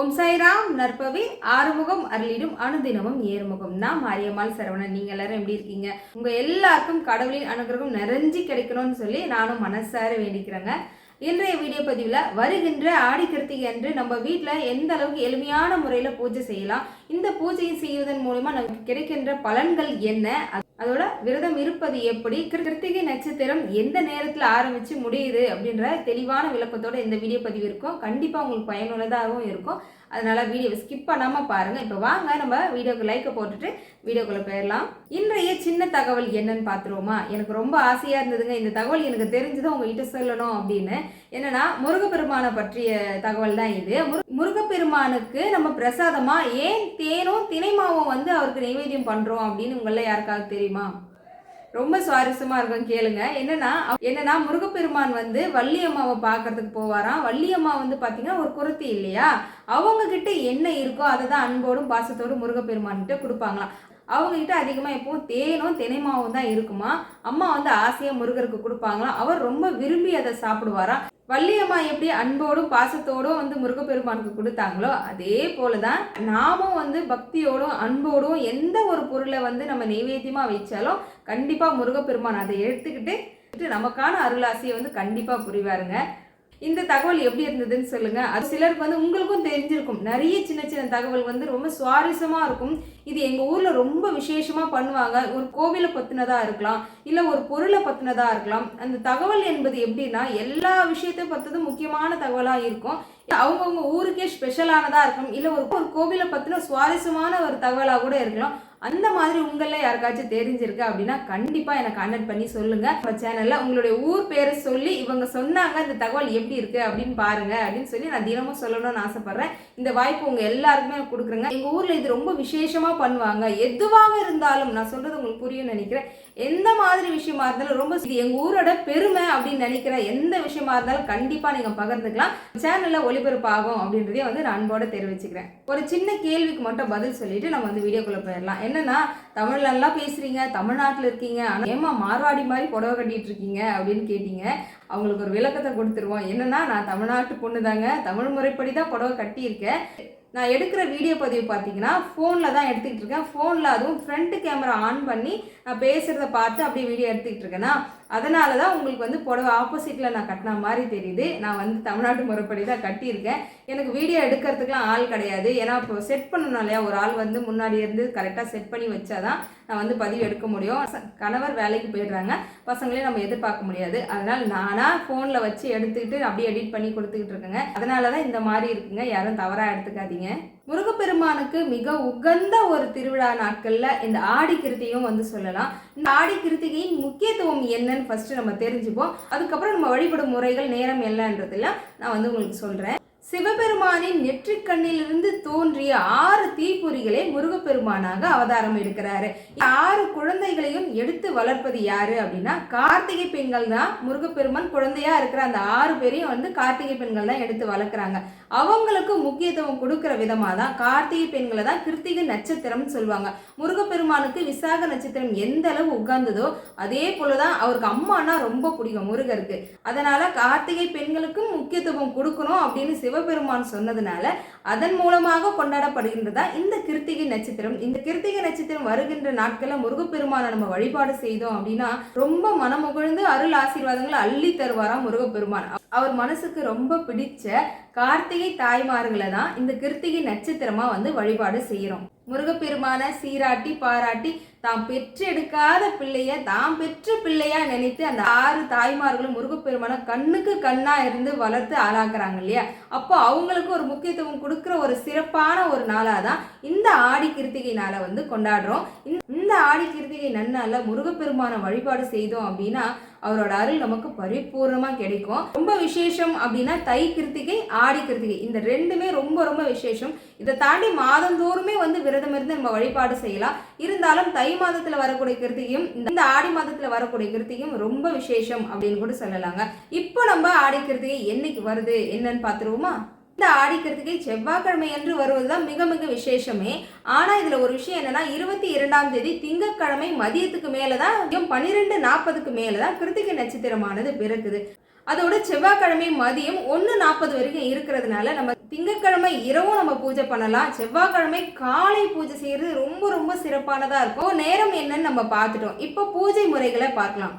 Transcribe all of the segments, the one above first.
ஓம் சாய்ராம் நற்பவி ஆறுமுகம் அருளிடும் அனுதினமும் ஏறுமுகம். நான் மாரியம்மாள் சரவணன். நீங்க எல்லாரும் எப்படி இருக்கீங்க? உங்க எல்லாருக்கும் கடவுளின் அனுகிரகம் நிறைஞ்சு கிடைக்கணும்னு சொல்லி நானும் மனசார வேண்டிக்கிறேங்க. இன்றைய வீடியோ பதிவில் வருகின்ற ஆடி கிருத்திகை அன்று நம்ம வீட்டில் எந்த அளவுக்கு எளிமையான முறையில் பூஜை செய்யலாம் இந்த பூஜையை செய்வதன் மூலமா நமக்கு கிடைக்கின்ற பலன்கள் என்ன? அதோட விரதம் இருப்பது எப்படி? கிருத்திகை நட்சத்திரம் எந்த நேரத்தில் ஆரம்பிச்சு முடியுது அப்படின்ற தெளிவான விளக்கத்தோட இந்த வீடியோ பதிவு இருக்கும். கண்டிப்பாக உங்களுக்கு பயனுள்ளதாகவும் இருக்கும். அதனால வீடியோ ஸ்கிப் பண்ணாமல் பாருங்க. இப்போ வாங்க நம்ம வீடியோக்கு லைக்கை போட்டுட்டு வீடியோக்குள்ள போயிடலாம். இன்றைய சின்ன தகவல் என்னன்னு பார்த்துருவோமா எனக்கு ரொம்ப ஆசையாக இருந்ததுங்க. இந்த தகவல் எனக்கு தெரிஞ்சதை உங்ககிட்ட சொல்லணும் அப்படின்னு. என்னன்னா முருகப்பெருமானை பற்றிய தகவல் தான் இது. முரு- முருகப்பெருமானுக்கு நம்ம பிரசாதமாக ஏன் தேனும் தினைமாவும் வந்து அவருக்கு நைவேத்தியம் பண்ணுறோம் அப்படின்னு உங்களில் யாருக்காவது தெரியுமா? ரொம்ப சுவாரஸ்யமாக இருக்கும் கேளுங்க. என்னன்னா என்னன்னா முருகப்பெருமான் வந்து வள்ளியம்மாவை பார்க்கறதுக்கு போவாராம். வள்ளியம்மா வந்து பார்த்தீங்கன்னா ஒரு குரத்தி இல்லையா? அவங்க கிட்ட என்ன இருக்கோ அதை தான் அன்போடும் பாசத்தோடும் முருகப்பெருமான்கிட்ட கொடுப்பாங்களாம். அவங்ககிட்ட அதிகமாக எப்பவும் தேனும் தினைமாவும் தான் இருக்குமா? அம்மா வந்து ஆசையாக முருகருக்கு கொடுப்பாங்களாம். அவர் ரொம்ப விரும்பி அதை சாப்பிடுவாராம். வள்ளியம்மா எப்படி அன்போடும் பாசத்தோடும் வந்து முருகப்பெருமானுக்கு கொடுத்தாங்களோ அதே போல தான் நாமும் வந்து பக்தியோடும் அன்போடும் எந்த ஒரு பொருளை வந்து நம்ம நைவேத்தியமாக வச்சாலும் கண்டிப்பாக முருகப்பெருமான் அதை எடுத்துக்கிட்டு நமக்கான அருளாசியை வந்து கண்டிப்பாக புரிவாருங்க. இந்த தகவல் எப்படி இருந்ததுன்னு சொல்லுங்க. அது சிலருக்கு வந்து உங்களுக்கும் தெரிஞ்சிருக்கும். நிறைய சின்ன சின்ன தகவல் வந்து ரொம்ப சுவாரஸ்யமா இருக்கும். இது எங்க ஊர்ல ரொம்ப விசேஷமா பண்ணுவாங்க. ஒரு கோவிலை பத்தினதா இருக்கலாம் இல்ல ஒரு பொருளை பத்தினதா இருக்கலாம். அந்த தகவல் என்பது எப்படின்னா எல்லா விஷயத்தையும் பத்ததும் முக்கியமான தகவலா இருக்கும். அவங்கவுங்க ஊருக்கே ஸ்பெஷலானதா இருக்கும். இல்ல ஒரு ஒரு கோவிலை பத்தின சுவாரஸ்யமான ஒரு தகவலா கூட இருக்கலாம். அந்த மாதிரி உங்களில் யாருக்காச்சும் தெரிஞ்சிருக்கு அப்படின்னா கண்டிப்பாக எனக்கு கனெக்ட் பண்ணி சொல்லுங்கள் நம்ம சேனலில் உங்களுடைய ஊர் பேரை சொல்லி இவங்க சொன்னாங்க இந்த தகவல் எப்படி இருக்குது அப்படின்னு பாருங்கள் அப்படின்னு சொல்லி நான் தினமும் சொல்லணும்னு ஆசைப்பட்றேன். இந்த வாய்ப்பு உங்க எல்லாருக்குமே கொடுக்குறேங்க. எங்க ஊர்ல இது ரொம்ப விசேஷமா பண்ணுவாங்க. எதுவாக இருந்தாலும் நான் சொல்றது உங்களுக்கு புரியும் நினைக்கிறேன். எந்த மாதிரி விஷயமா இருந்தாலும் ரொம்ப இது எங்க ஊரோட பெருமை அப்படின்னு நினைக்கிற எந்த விஷயமா இருந்தாலும் கண்டிப்பா நீங்க பகிர்ந்துக்கலாம். சேனல்ல ஒளிபரப்பாகும் அப்படின்றதையும் வந்து நான் அன்போட தெரிவிச்சுக்கிறேன். ஒரு சின்ன கேள்விக்கு மட்டும் பதில் சொல்லிட்டு நம்ம வந்து வீடியோக்குள்ள போயிடலாம். என்னன்னா தமிழ்ல நல்லா பேசுறீங்க தமிழ்நாட்டில் இருக்கீங்க ஆனால் ஏமா மார்வாடி மாதிரி புடவை கட்டிட்டு இருக்கீங்க அப்படின்னு கேட்டீங்க. அவங்களுக்கு ஒரு விளக்கத்தை கொடுத்துருவோம். என்னன்னா நான் தமிழ்நாட்டு பொண்ணு தாங்க தமிழ் முறைப்படி தான் புடவை கட்டியிருக்கேன். நான் எடுக்கிற வீடியோ பதிவு பார்த்தீங்கன்னா ஃபோனில் தான் எடுத்துக்கிட்டு இருக்கேன். ஃபோனில் அதுவும் ஃப்ரண்ட் கேமரா ஆன் பண்ணி நான் பேசுகிறத பார்த்து அப்படியே வீடியோ எடுத்துக்கிட்டு இருக்கேன்னா அதனால தான் உங்களுக்கு வந்து புடவை ஆப்போசிட்டில் நான் கட்டின மாதிரி தெரியுது. நான் வந்து தமிழ்நாட்டு முறைப்படி தான் கட்டியிருக்கேன். எனக்கு வீடியோ எடுக்கிறதுக்குலாம் ஆள் கிடையாது. ஏன்னா இப்போ செட் பண்ணணும் இல்லையா? ஒரு ஆள் வந்து முன்னாடி இருந்து கரெக்டாக செட் பண்ணி வச்சாதான் நான் வந்து பதிவு எடுக்க முடியும். கணவர் வேலைக்கு போயிடுறாங்க. பசங்களையும் நம்ம எதிர்பார்க்க முடியாது. அதனால் நானாக ஃபோனில் வச்சு எடுத்துக்கிட்டு அப்படியே எடிட் பண்ணி கொடுத்துக்கிட்டு இருக்கேங்க. அதனால தான் இந்த மாதிரி இருக்குங்க. யாரும் தவறாக எடுத்துக்காதீங்க. முருகப்பெருமானுக்கு மிக உகந்த ஒரு திருவிழா நாட்களில் இந்த ஆடி கிருத்தியும் வந்து சொல்லலாம். இந்த ஆடி கிருத்திகையின் முக்கியத்துவம் என்னன்னு ஃபர்ஸ்ட் நம்ம தெரிஞ்சுப்போம். அதுக்கப்புறம் நம்ம வழிபடும் முறைகள் நேரம் என்னன்றதுல நான் வந்து உங்களுக்கு சொல்கிறேன் சிவபெருமானின் நெற்றிக் கண்ணிலிருந்து தோன்றிய ஆறு தீப்பொறிகளே முருகப்பெருமானாக அவதாரம் எடுக்கிறாரு. ஆறு குழந்தைகளையும் எடுத்து வளர்ப்பது யாரு அப்படின்னா கார்த்திகை பெண்கள் தான் முருகப்பெருமான் குழந்தையா இருக்கிற அந்த ஆறு பேரையும் வந்து கார்த்திகை பெண்கள் தான் எடுத்து வளர்க்குறாங்க. அவங்களுக்கு முக்கியத்துவம் கொடுக்கிற விதமாக தான் கார்த்திகை பெண்களை தான் கிருத்திகை நட்சத்திரம்னு சொல்லுவாங்க. முருகப்பெருமானுக்கு விசாக நட்சத்திரம் எந்த அளவு உட்கார்ந்ததோ அதே போல தான் அவருக்கு அம்மானா ரொம்ப பிடிக்கும் முருகருக்கு. அதனால கார்த்திகை பெண்களுக்கும் முக்கியத்துவம் கொடுக்கணும் அப்படின்னு சிவபெருமான் சொன்னதுனால அதன் மூலமாக கொண்டாடப்படுகின்றதா இந்த கிருத்திகை நட்சத்திரம். இந்த கிருத்திகை நட்சத்திரம் வருகின்ற நாட்களில் முருகப்பெருமானை நம்ம வழிபாடு செய்தோம் அப்படின்னா ரொம்ப மனமுகழ்ந்து அருள் ஆசீர்வாதங்களை அள்ளி தருவாராம் முருகப்பெருமான். அவர் மனசுக்கு ரொம்ப பிடிச்ச கார்த்திகை தாய்மார்களை தான் இந்த கிருத்திகை நட்சத்திரமா வந்து வழிபாடு செய்கிறோம் முருகப்பெருமான சீராட்டி பாராட்டி தாம் பெற்றெடுக்காத பிள்ளைய தாம் பெற்ற பிள்ளையா நினைத்து அந்த ஆறு தாய்மார்களும் முருகப்பெருமான கண்ணுக்கு கண்ணா இருந்து வளர்த்து ஆளாக்குறாங்க இல்லையா? அப்போ அவங்களுக்கு ஒரு முக்கியத்துவம் கொடுக்குற ஒரு சிறப்பான ஒரு நாளாக தான் இந்த ஆடி கிருத்திகை நாளை வந்து கொண்டாடுறோம். இந்த- ஆடி கிருத்திகை நன்னால முருகப்பெருமான வழிபாடு செய்தோம் அப்படின்னா அவரோட அருள் நமக்கு பரிபூர்ணமா கிடைக்கும். ரொம்ப விசேஷம் அப்படின்னா தை கிருத்திகை ஆடி கிருத்திகை. இந்த ரெண்டுமே ரொம்ப ரொம்ப விசேஷம். இதை தாண்டி மாதந்தோறுமே வந்து விரதம் இருந்து நம்ம வழிபாடு செய்யலாம். இருந்தாலும் தை மாதத்துல வரக்கூடிய கிருத்திகையும் இந்த ஆடி மாதத்துல வரக்கூடிய கிருத்திகையும் ரொம்ப விசேஷம் அப்படின்னு கூட சொல்லலாங்க. இப்போ நம்ம ஆடி கிருத்திகை என்னைக்கு வருது என்னன்னு பார்த்துருவோமா? இந்த ஆடி கிருத்திகை செவ்வாய்க்கிழமை என்று வருவதுதான் மிக மிக விசேஷமே. ஆனால் இதில் ஒரு விஷயம் என்னன்னா இருபத்தி இரண்டாம் தேதி திங்கட்கிழமை மதியத்துக்கு மேலதான் பன்னிரெண்டு நாற்பதுக்கு மேலே தான் கிருத்திகை நட்சத்திரமானது பிறக்குது. அதோட செவ்வாய்க்கிழமை மதியம் ஒன்று நாற்பது வரைக்கும் இருக்கிறதுனால நம்ம திங்கட்கிழமை இரவும் நம்ம பூஜை பண்ணலாம். செவ்வாய்க்கிழமை காலை பூஜை செய்யறது ரொம்ப ரொம்ப சிறப்பானதாக இருக்கும். நேரம் என்னன்னு நம்ம பார்த்துட்டோம். இப்போ பூஜை முறைகளை பார்க்கலாம்.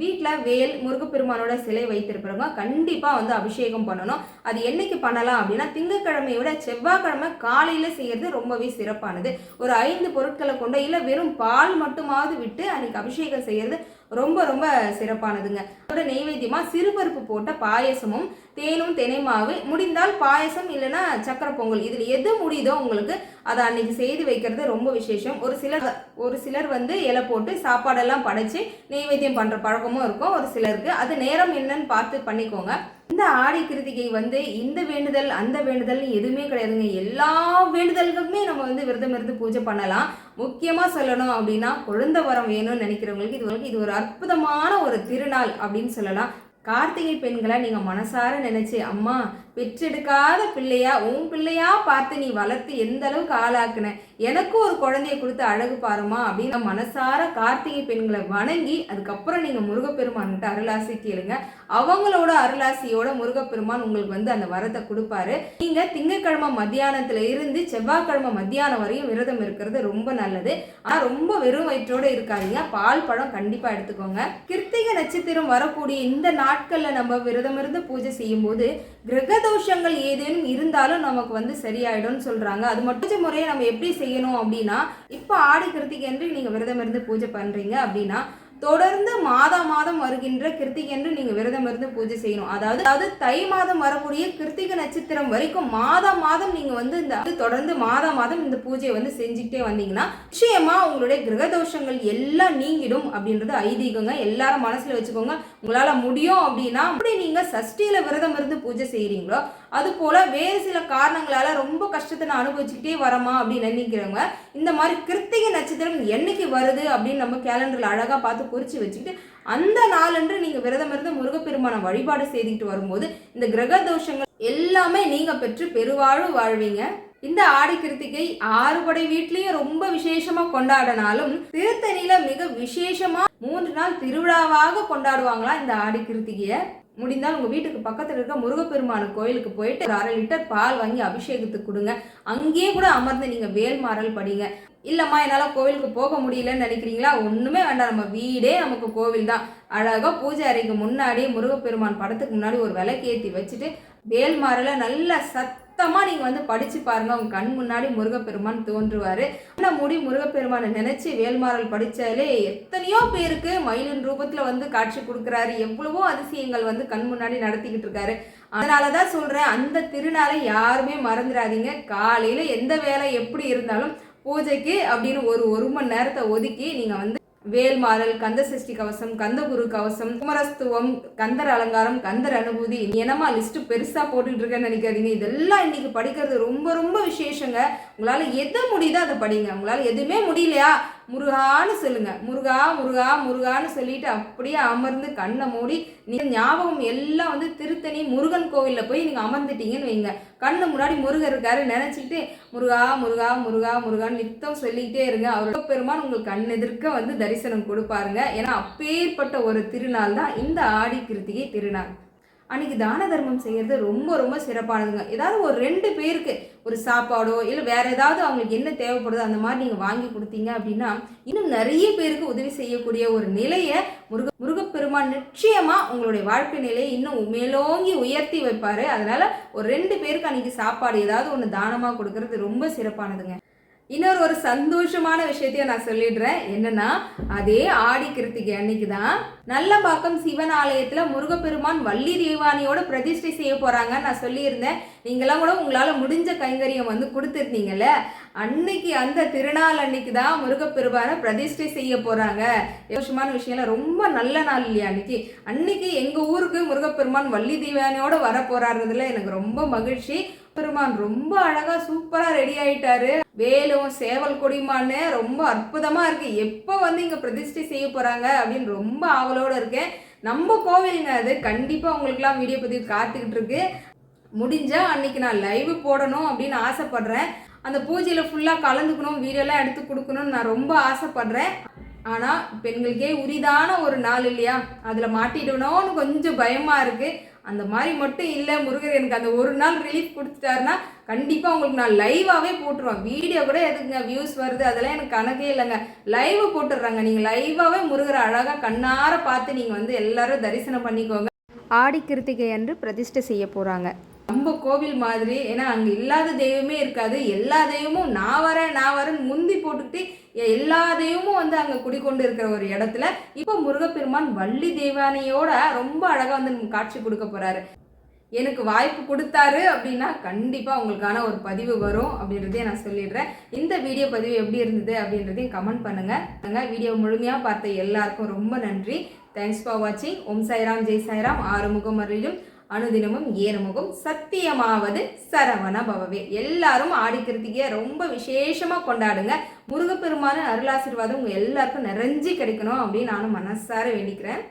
வீட்டில் வேல் முருகப்பெருமானோட சிலை வைத்திருப்பவங்க கண்டிப்பாக வந்து அபிஷேகம் பண்ணணும். அது என்னைக்கு பண்ணலாம் அப்படின்னா திங்கக்கிழமையோட செவ்வாய்க்கிழமை காலையில் செய்கிறது ரொம்பவே சிறப்பானது. ஒரு ஐந்து பொருட்களை கொண்டு இல்லை வெறும் பால் மட்டுமாவது விட்டு அன்னைக்கு அபிஷேகம் செய்கிறது ரொம்ப ரொம்ப சிறப்பானதுங்க. அதோட நெய்வேத்தியமாக சிறுபருப்பு போட்ட பாயசமும் தேனும் தினைமாவு முடிந்தால் பாயசம் இல்லைன்னா சக்கரை பொங்கல். இதில் எது முடியுதோ உங்களுக்கு அதை அன்னைக்கு செய்து வைக்கிறது ரொம்ப விசேஷம். ஒரு சிலர் ஒரு சிலர் வந்து இலை போட்டு சாப்பாடெல்லாம் படைச்சு நெய்வேத்தியம் பண்ணுற பழக்கமும் இருக்கும். ஒரு சிலருக்கு அது நேரம் என்னன்னு பார்த்து பண்ணிக்கோங்க. இந்த ஆடி கிருத்திகை வந்து இந்த வேண்டுதல் அந்த வேண்டுதல்னு எதுவுமே கிடையாதுங்க. எல்லா வேண்டுதல்களுக்குமே நம்ம வந்து விரதம் இருந்து பூஜை பண்ணலாம். முக்கியமாக சொல்லணும் அப்படின்னா குழந்தை வரம் வேணும்னு நினைக்கிறவங்களுக்கு இது இது ஒரு அற்புதமான ஒரு திருநாள் அப்படின்னு சொல்லலாம். கார்த்திகை பெண்களை நீங்கள் மனசார நினச்சி அம்மா பெற்றெடுக்காத பிள்ளையா உன் பிள்ளையா பார்த்து நீ வளர்த்து எந்த அளவுக்கு ஆளாக்குன? எனக்கும் ஒரு குழந்தைய கொடுத்து அழகு பாருமா அப்படின்னு மனசார கார்த்திகை பெண்களை வணங்கி அதுக்கப்புறம் நீங்கள் முருகப்பெருமான்கிட்ட அருளாசி கேளுங்க. அவங்களோட அருளாசியோட முருகப்பெருமான் உங்களுக்கு வந்து அந்த வரத்தை கொடுப்பாரு. நீங்க திங்கக்கிழமை மத்தியானத்துல இருந்து செவ்வாய்க்கிழமை மத்தியானம் வரையும் விரதம் இருக்கிறது ரொம்ப நல்லது. ஆனா ரொம்ப வெறும் வயிற்றோட இருக்காதீங்க. பால் பழம் கண்டிப்பா எடுத்துக்கோங்க. கிருத்திகை நட்சத்திரம் வரக்கூடிய இந்த நாட்கள்ல நம்ம விரதம் இருந்து பூஜை செய்யும் போது கிரகதோஷங்கள் ஏதேனும் இருந்தாலும் நமக்கு வந்து சரியாயிடும்னு சொல்கிறாங்க அது மட்டும் முறையை நம்ம எப்படி செய்யணும் அப்படின்னா இப்போ ஆடி கிருத்திகை என்று நீங்கள் விரதம் இருந்து பூஜை பண்ணுறீங்க அப்படின்னா தொடர்ந்து மாதம் மாதம் வருகின்ற கிருத்திகை என்று நீங்க விரதம் இருந்து பூஜை செய்யணும். அதாவது அதாவது தை மாதம் வரக்கூடிய கிருத்திகை நட்சத்திரம் வரைக்கும் மாதம் மாதம் நீங்க வந்து இந்த தொடர்ந்து மாதம் மாதம் இந்த பூஜையை வந்து செஞ்சுக்கிட்டே வந்தீங்கன்னா நிச்சயமா உங்களுடைய கிரகதோஷங்கள் எல்லாம் நீங்கிடும் அப்படின்றது ஐதீகங்க. எல்லாரும் மனசுல வச்சுக்கோங்க. உங்களால முடியும் அப்படின்னா அப்படி நீங்க சஷ்டியில விரதம் இருந்து பூஜை செய்யறீங்களோ அது போல வேறு சில காரணங்களால ரொம்ப கஷ்டத்தை நான் அனுபவிச்சுக்கிட்டே வரமா அப்படின்னு நினைக்கிறவங்க இந்த மாதிரி கிருத்திகை நட்சத்திரம் என்னைக்கு வருது அப்படின்னு நம்ம கேலண்டரில் அழகாக பார்த்து குறித்து வச்சுக்கிட்டு அந்த நாளன்று நீங்கள் விரதம் இருந்து முருகப்பெருமான வழிபாடு செய்துக்கிட்டு வரும்போது இந்த கிரக தோஷங்கள் எல்லாமே நீங்கள் பெற்று பெருவாழும் வாழ்வீங்க. இந்த ஆடி கிருத்திகை ஆறுபடை வீட்லயும் ரொம்ப விசேஷமா கொண்டாடினாலும் திருத்தணியில மிக விசேஷமா மூன்று நாள் திருவிழாவாக கொண்டாடுவாங்களா இந்த ஆடி கிருத்திகையை? முடிந்தால் உங்கள் வீட்டுக்கு பக்கத்தில் இருக்க முருகப்பெருமான கோயிலுக்கு போயிட்டு ஒரு அரை லிட்டர் பால் வாங்கி அபிஷேகத்துக்கு கொடுங்க. அங்கேயே கூட அமர்ந்து நீங்கள் வேல்மாறல் படிங்க. இல்லைம்மா என்னால் கோவிலுக்கு போக முடியலன்னு நினைக்கிறீங்களா? ஒன்றுமே வேண்டாம். நம்ம வீடே நமக்கு கோவில் தான். அழகாக பூஜை அறைக்கு முன்னாடி முருகப்பெருமான் படத்துக்கு முன்னாடி ஒரு விளக்கேற்றி வச்சுட்டு வேல்மாறலை சத் சத்தமாக நீங்கள் வந்து படித்து பாருங்கள் உங்கள் கண் முன்னாடி முருகப்பெருமான் தோன்றுவார். ஆனால் முடி முருகப்பெருமானை நினச்சி வேல்மாறல் படித்தாலே எத்தனையோ பேருக்கு மயிலின் ரூபத்தில் வந்து காட்சி கொடுக்குறாரு. எவ்வளவோ அதிசயங்கள் வந்து கண் முன்னாடி நடத்திக்கிட்டு இருக்காரு. அதனால தான் சொல்கிறேன் அந்த திருநாளை யாருமே மறந்துடாதீங்க. காலையில் எந்த வேலை எப்படி இருந்தாலும் பூஜைக்கு அப்படின்னு ஒரு ஒரு மணி நேரத்தை ஒதுக்கி நீங்கள் வந்து வேல்மாறல் கந்த சஷ்டி கவசம் கந்தகுரு கவசம் குமரஸ்துவம் கந்தர் அலங்காரம் கந்தர் அனுபூதி என்னமா லிஸ்ட் பெருசா போட்டுக்கிட்டு இருக்கேன்னு நினைக்காதீங்க. இதெல்லாம் இன்னைக்கு படிக்கிறது ரொம்ப ரொம்ப விசேஷங்க. உங்களால எது முடியுதோ அதை படிங்க. உங்களால எதுவுமே முடியலையா? முருகான்னு சொல்லுங்க. முருகா முருகா முருகான்னு சொல்லிட்டு அப்படியே அமர்ந்து கண்ணை மூடி நீங்கள் ஞாபகம் எல்லாம் வந்து திருத்தணி முருகன் கோவில்ல போய் நீங்கள் அமர்ந்துட்டீங்கன்னு வைங்க. கண்ணு முன்னாடி முருகர் இருக்காரு நினைச்சிட்டு முருகா முருகா முருகா முருகான்னு நித்தம் சொல்லிக்கிட்டே இருங்க. அவரோட பெருமான் உங்களுக்கு கண் எதிர்க்க வந்து தரிசனம் கொடுப்பாருங்க. ஏன்னா அப்பேற்பட்ட ஒரு திருநாள் தான் இந்த ஆடி கிருத்திகை திருநாள். அன்னைக்கு தான தர்மம் செய்கிறது ரொம்ப ரொம்ப சிறப்பானதுங்க. ஏதாவது ஒரு ரெண்டு பேருக்கு ஒரு சாப்பாடோ இல்லை வேற ஏதாவது அவங்களுக்கு என்ன தேவைப்படுதோ அந்த மாதிரி நீங்கள் வாங்கி கொடுத்தீங்க அப்படின்னா இன்னும் நிறைய பேருக்கு உதவி செய்யக்கூடிய ஒரு நிலையை முருக முருகப்பெருமான் நிச்சயமாக உங்களுடைய வாழ்க்கை நிலையை இன்னும் மேலோங்கி உயர்த்தி வைப்பார். அதனால ஒரு ரெண்டு பேருக்கு அன்னைக்கு சாப்பாடு ஏதாவது ஒன்று தானமாக கொடுக்கறது ரொம்ப சிறப்பானதுங்க. இன்னொரு ஒரு சந்தோஷமான விஷயத்தையும் நான் சொல்லிடுறேன். என்னன்னா அதே ஆடி கிருத்திகை அன்னைக்கு தான் நல்லம்பாக்கம் சிவன் ஆலயத்துல முருகப்பெருமான் வள்ளி தேவானியோட பிரதிஷ்டை செய்ய போறாங்கன்னு நான் சொல்லியிருந்தேன். நீங்களாம் கூட உங்களால முடிஞ்ச கைங்கரியம் வந்து கொடுத்துருந்தீங்கல்ல? அன்னைக்கு அந்த திருநாள் அன்னைக்கு தான் முருகப்பெருமானை பிரதிஷ்டை செய்ய போறாங்க. யோசமான விஷயம்லாம் ரொம்ப நல்ல நாள் இல்லையா அன்னைக்கு? அன்னைக்கு எங்க ஊருக்கு முருகப்பெருமான் வள்ளி தேவானியோட வர போறாருன்றதுல எனக்கு ரொம்ப மகிழ்ச்சி. பெருமான் ரொம்ப அழகா சூப்பரா ரெடி ஆயிட்டாரு. வேலும் சேவல் கொடிமான்னு ரொம்ப அற்புதமா இருக்கு. எப்போ வந்து இங்க பிரதிஷ்டை செய்ய போறாங்க அப்படின்னு ரொம்ப ஆவலோட இருக்கேன். நம்ம கோவிலுங்க அது. கண்டிப்பா உங்களுக்குலாம் வீடியோ பதிவு காத்துக்கிட்டு இருக்கு. முடிஞ்சா அன்னைக்கு நான் லைவ் போடணும் அப்படின்னு ஆசைப்படுறேன். அந்த பூஜையில் ஃபுல்லாக கலந்துக்கணும் வீடியோலாம் எடுத்து கொடுக்கணும்னு நான் ரொம்ப ஆசைப்படுறேன். ஆனால் பெண்களுக்கே உரிதான ஒரு நாள் இல்லையா? அதில் மாட்டிடணும்னு கொஞ்சம் பயமாக இருக்குது அந்த மாதிரி மட்டும் இல்லை முருகர் எனக்கு அந்த ஒரு நாள் ரிலீஃப் கொடுத்துட்டாருன்னா கண்டிப்பாக உங்களுக்கு நான் லைவாகவே போட்டுருவேன். வீடியோ கூட எதுக்குங்க வியூஸ் வருது அதெல்லாம் எனக்கு கணக்கே இல்லைங்க. லைவ் போட்டுடுறாங்க. நீங்கள் லைவாகவே முருகரை அழகாக கண்ணார பார்த்து நீங்கள் வந்து எல்லாரும் தரிசனம் பண்ணிக்கோங்க. ஆடி கிருத்திகை அன்று பிரதிஷ்டை செய்ய போகிறாங்க ரொம்ப கோவில் மாதிரி. ஏன்னா அங்கே இல்லாத தெய்வமே இருக்காது. எல்லா தெய்வமும் நான் வரேன் நான் வரேன் முந்தி போட்டுக்கிட்டு எல்லா தெய்வமும் வந்து அங்கே குடிக்கொண்டு இருக்கிற ஒரு இடத்துல. இப்போ முருகப்பெருமான் வள்ளி தெய்வானையோட ரொம்ப அழகாக வந்து நமக்கு காட்சி கொடுக்க போகிறாரு எனக்கு வாய்ப்பு கொடுத்தாரு அப்படின்னா கண்டிப்பாக உங்களுக்கான ஒரு பதிவு வரும் அப்படின்றதையும் நான் சொல்லிடுறேன். இந்த வீடியோ பதிவு எப்படி இருந்தது அப்படின்றதையும் கமெண்ட் பண்ணுங்க. வீடியோ முழுமையாக பார்த்த எல்லாருக்கும் ரொம்ப நன்றி. தேங்க்ஸ் ஃபார் வாட்சிங் ஓம் சாய்ராம் ஜெய் சாய்ராம். ஆறுமுகம் அருளும் அனுதினமும் ஏறுமுகம் சத்தியமாவது சரவண பவவே. எல்லாரும் ஆடி கிருத்திகையை ரொம்ப விசேஷமாக கொண்டாடுங்க. முருகப்பெருமான அருளாசீர்வாதம் உங்கள் எல்லாருக்கும் நிறைஞ்சு கிடைக்கணும் அப்படின்னு நானும் மனசார வேண்டிக்கிறேன்.